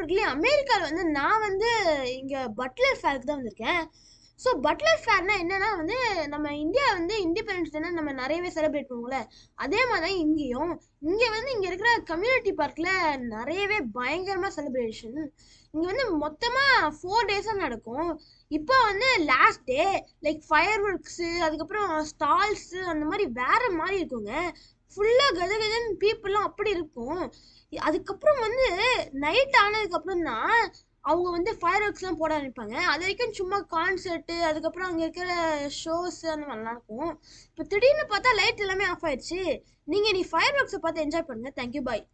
நண்பர்களே அமெரிக்காவில் வந்து நான் வந்து இங்கே பட்லர் ஃபேருக்கு தான் வந்திருக்கேன். ஸோ பட்லர் ஃபேர்னா என்னன்னா வந்து நம்ம இந்தியா வந்து இண்டிபெண்டன்ஸ் டேனா நம்ம நிறையவே செலிப்ரேட் பண்ணுவோம்ல. அதே மாதிரி தான் இங்கேயும். இங்கே வந்து இங்கே இருக்கிற கம்யூனிட்டி பார்க்கில் நிறையவே பயங்கரமாக செலிப்ரேஷன் இங்கே வந்து மொத்தமாக ஃபோர் டேஸாக நடக்கும். இப்போ வந்து last day like fireworks அதுக்கப்புறம் ஸ்டால்ஸு அந்த மாதிரி வேற மாதிரி இருக்குங்க. ஃபுல்லாக கதகதன் பீப்புளெலாம் அப்படி இருக்கும். அதுக்கப்புறம் வந்து நைட் ஆனதுக்கப்புறம் தான் அவங்க வந்து ஃபயர் ஒர்க்ஸ்லாம் போட ஆரம்பிப்பாங்க. அது வரைக்கும் சும்மா கான்சர்ட்டு அதுக்கப்புறம் அங்கே இருக்கிற ஷோஸ் அந்த மாதிரிலாம் இருக்கும். இப்போ திடீர்னு பார்த்தா லைட் எல்லாமே ஆஃப் ஆயிடுச்சு. நீங்கள் நீ ஃபயர் ஒர்க்ஸை பார்த்து என்ஜாய் பண்ணுங்கள் தேங்க்யூ பாய்